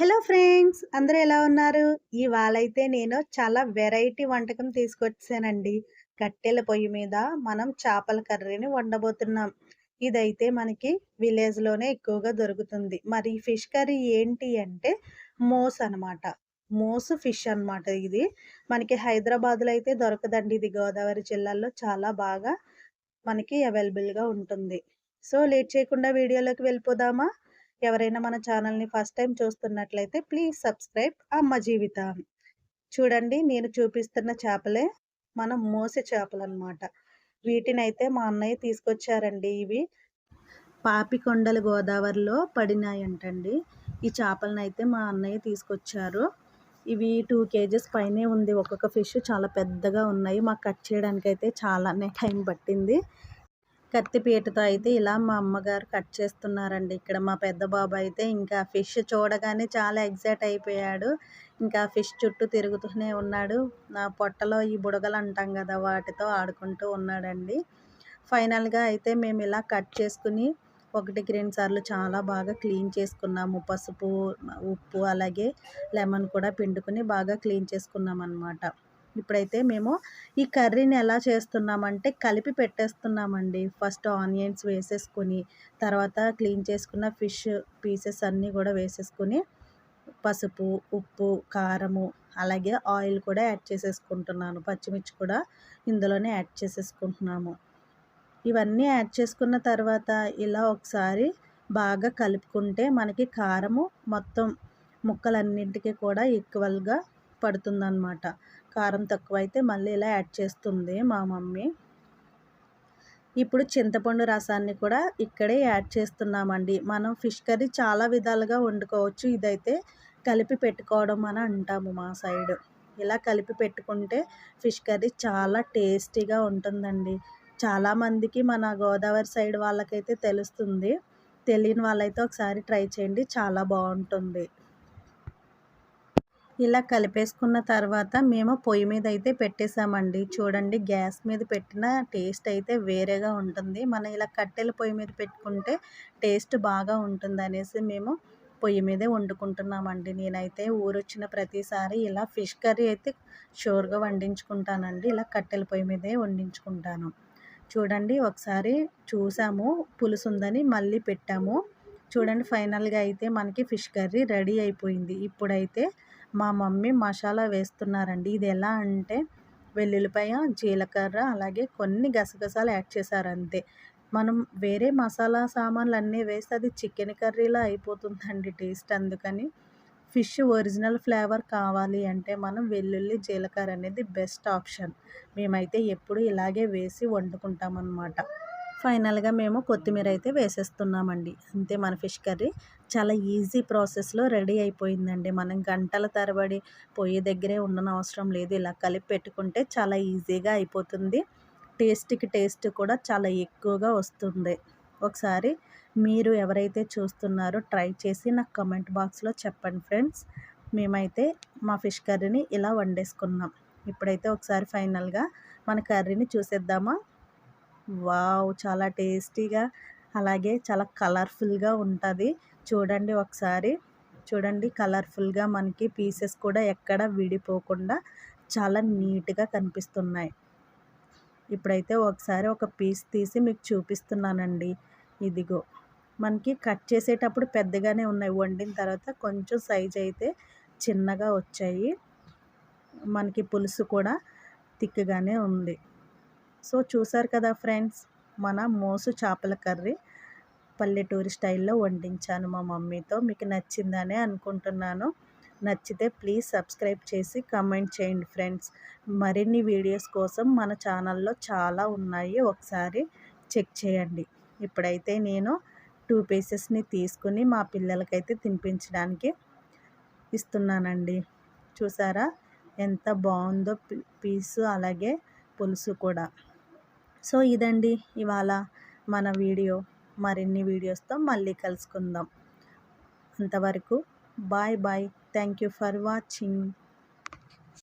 Hello friends అందరూ ఎలా ఉన్నారు? ఇవాళ అయితే నేను చాలా వెరైటీ వంటకం తీసుకొచ్చానండి. కట్టెల పొయ్యి మీద మనం చేపల కర్రీని వండబోతున్నాం. ఇదైతే మనకి విలేజ్లోనే ఎక్కువగా దొరుకుతుంది. మరి ఫిష్ కర్రీ ఏంటి అంటే మోస్ అనమాట మోస్ ఫిష్ అనమాట ఇది. మనకి హైదరాబాద్లో అయితే దొరకదండి. ఇది గోదావరి జిల్లాలో చాలా బాగా మనకి అవైలబుల్గా ఉంటుంది. సో లేట్ చేయకుండా వీడియోలోకి వెళ్ళిపోదామా? ఎవరైనా మన ఛానల్ని ఫస్ట్ టైం చూస్తున్నట్లయితే ప్లీజ్ సబ్స్క్రైబ్ అమ్మ జీవితం. చూడండి నేను చూపిస్తున్న చేపలే మనం మోసే చేపలు అనమాట వీటిని అయితే మా అన్నయ్య తీసుకొచ్చారండి ఇవి. పాపికొండల గోదావరిలో పడినాయంటండి. ఈ చేపలను అయితే మా అన్నయ్య తీసుకొచ్చారు. ఇవి టూ కేజెస్ పైనే ఉంది. ఒక్కొక్క ఫిష్ చాలా పెద్దగా ఉన్నాయి. మాకు కట్ చేయడానికి అయితే చాలానే టైం పట్టింది. కత్తిపీటతో అయితే ఇలా మా అమ్మగారు కట్ చేస్తున్నారండి. ఇక్కడ మా పెద్ద బాబు అయితే ఇంకా ఫిష్ చూడగానే చాలా ఎగ్జైట్ అయిపోయాడు. ఇంకా ఫిష్ చుట్టూ తిరుగుతూనే ఉన్నాడు. నా పొట్టలో ఈ బుడగలు అంటాం కదా వాటితో ఆడుకుంటూ ఉన్నాడండి. ఫైనల్గా అయితే మేము ఇలా కట్ చేసుకుని ఒకటికి రెండు సార్లు చాలా బాగా క్లీన్ చేసుకున్నాము. పసుపు ఉప్పు అలాగే లెమన్ కూడా పిండుకుని బాగా క్లీన్ చేసుకున్నాం అనమాట ఇప్పుడైతే మేము ఈ కర్రీని ఎలా చేస్తున్నామంటే కలిపి పెట్టేస్తున్నామండి. ఫస్ట్ ఆనియన్స్ వేసేసుకొని తర్వాత క్లీన్ చేసుకున్న ఫిష్ పీసెస్ అన్నీ కూడా వేసేసుకొని పసుపు ఉప్పు కారము అలాగే ఆయిల్ కూడా యాడ్ చేసేసుకుంటున్నాను. పచ్చిమిర్చి కూడా ఇందులోనే యాడ్ చేసేసుకుంటున్నాము. ఇవన్నీ యాడ్ చేసుకున్న తర్వాత ఇలా ఒకసారి బాగా కలుపుకుంటే మనకి కారము మొత్తం ముక్కలన్నింటికి కూడా ఈక్వల్గా పడుతుందన్నమాట. కారం తక్కువైతే మళ్ళీ ఇలా యాడ్ చేస్తుంది మా మమ్మీ. ఇప్పుడు చింతపండు రసాన్ని కూడా ఇక్కడే యాడ్ చేస్తున్నామండి. మనం ఫిష్ కర్రీ చాలా విధాలుగా వండుకోవచ్చు. ఇదైతే కలిపి పెట్టుకోవడం అని అంటాము మా సైడ్. ఇలా కలిపి పెట్టుకుంటే ఫిష్ కర్రీ చాలా టేస్టీగా ఉంటుందండి. చాలామందికి మన గోదావరి సైడ్ వాళ్ళకైతే తెలుస్తుంది. తెలియని వాళ్ళైతే ఒకసారి ట్రై చేయండి. చాలా బాగుంటుంది. ఇలా కలిపేసుకున్న తర్వాత మేము పొయ్యి మీద అయితే పెట్టేసామండి చూడండి గ్యాస్ మీద పెట్టిన టేస్ట్ అయితే వేరేగా ఉంటుంది. మనం ఇలా కట్టెల పొయ్యి మీద పెట్టుకుంటే టేస్ట్ బాగా ఉంటుంది అనేసి మేము పొయ్యి మీదే వండుకుంటున్నామండి. నేనైతే ఊరొచ్చిన ప్రతిసారి ఇలా ఫిష్ కర్రీ అయితే షోర్గా వండించుకుంటానండి. ఇలా కట్టెల పొయ్యి మీదే వండించుకుంటాను. చూడండి ఒకసారి చూసాము పులుసు ఉందని మళ్ళీ పెట్టాము. చూడండి ఫైనల్గా అయితే మనకి ఫిష్ కర్రీ రెడీ అయిపోయింది. ఇప్పుడైతే మా మమ్మీ మసాలా వేస్తున్నారండి. ఇది ఎలా అంటే వెల్లుల్లిపాయ జీలకర్ర అలాగే కొన్ని గసగసాలు యాడ్ చేశారు అంతే మనం వేరే మసాలా సామాన్లు అన్నీ వేస్తే అది చికెన్ కర్రీలా అయిపోతుందండి టేస్ట్. అందుకని ఫిష్ ఒరిజినల్ ఫ్లేవర్ కావాలి అంటే మనం వెల్లుల్లి జీలకర్ర అనేది బెస్ట్ ఆప్షన్. మేమైతే ఎప్పుడు ఇలాగే వేసి వండుకుంటామన్నమాట. ఫైనల్గా మేము కొత్తిమీర అయితే వేసేస్తున్నామండి. అంతే మన ఫిష్ కర్రీ. చాలా ఈజీ ప్రాసెస్లో రెడీ అయిపోయిందండి. మనం గంటల తరబడి పొయ్యి దగ్గరే ఉండనవసరం లేదు. ఇలా కలిపి పెట్టుకుంటే చాలా ఈజీగా అయిపోతుంది. టేస్ట్కి టేస్ట్ కూడా చాలా ఎక్కువగా వస్తుంది. ఒకసారి మీరు ఎవరైతే చూస్తున్నారో ట్రై చేసి నాకు కమెంట్ బాక్స్లో చెప్పండి ఫ్రెండ్స్. మేమైతే మా ఫిష్ కర్రీని ఇలా వండేసుకున్నాం. ఇప్పుడైతే ఒకసారి ఫైనల్గా మన కర్రీని చూసేద్దామా? వావ్! చాలా టేస్టీగా అలాగే చాలా కలర్ఫుల్గా ఉంటుంది. చూడండి ఒకసారి. చూడండి కలర్ఫుల్గా మనకి పీసెస్ కూడా ఎక్కడ విడిపోకుండా చాలా నీట్గా కనిపిస్తున్నాయి. ఇప్పుడైతే ఒకసారి ఒక పీస్ తీసి మీకు చూపిస్తున్నానండి. ఇదిగో. మనకి కట్ చేసేటప్పుడు పెద్దగానే ఉన్నాయి. వండిన తర్వాత కొంచెం సైజ్ అయితే చిన్నగా వచ్చాయి. మనకి పులుసు కూడా తిక్కగానే ఉంది. సో చూసారు కదా ఫ్రెండ్స్ మన మోసు చేపల కర్రీ పల్లెటూరి స్టైల్లో వండించాను మా మమ్మీతో. మీకు నచ్చిందనే అనుకుంటున్నాను. నచ్చితే ప్లీజ్ సబ్స్క్రైబ్ చేసి కమెంట్ చేయండి ఫ్రెండ్స్. మరిన్ని వీడియోస్ కోసం మన ఛానల్లో చాలా ఉన్నాయి. ఒకసారి చెక్ చేయండి. ఇప్పుడైతే నేను టూ పీసెస్ని తీసుకుని మా పిల్లలకైతే తినిపించడానికి ఇస్తున్నానండి. చూసారా? ఎంత బాగుందో పీసు అలాగే పులుసు కూడా. సో ఇదండి ఇవాళ మన వీడియో. మరిన్ని వీడియోస్తో మళ్ళీ కలుసుకుందాం. అంతవరకు bye bye. Thank you for watching.